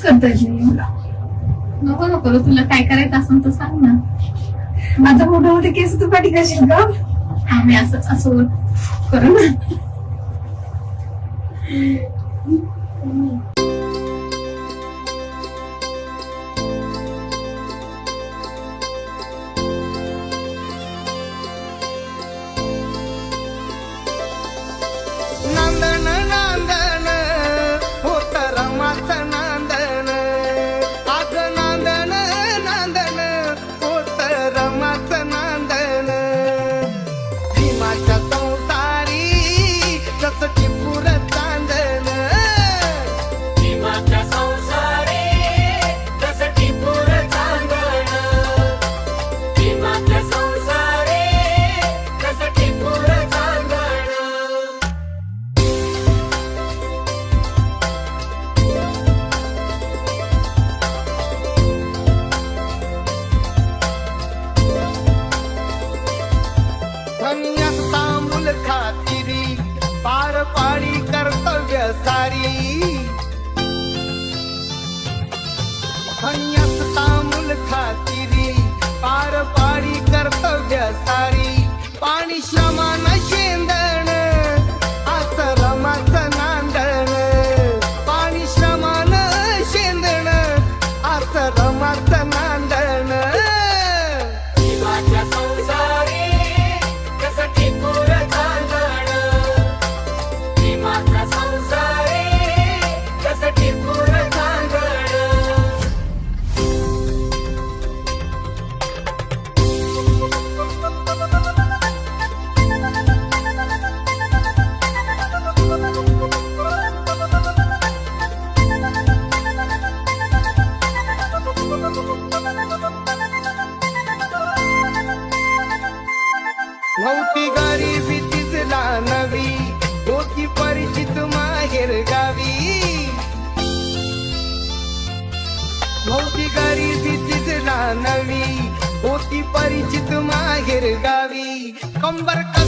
करता येत नाही मला नको नको तुला काय करायचं असेल तर सांग ना. माझा मोठा मध्ये केस तू पाठी करशील का? आम्ही असंच असं करू ना. સંયમતા મુલખા તીરી પાર પાડી કર્તવ્ય સારી. સંયમતા મુલખા તીરી પાર नव्हती गरीबी तिजला नवी. होती परिचित माहेर गावी. नव्हती गरीबी तिजला नवी. होती परिचित माहेर गावी. कंबर कसून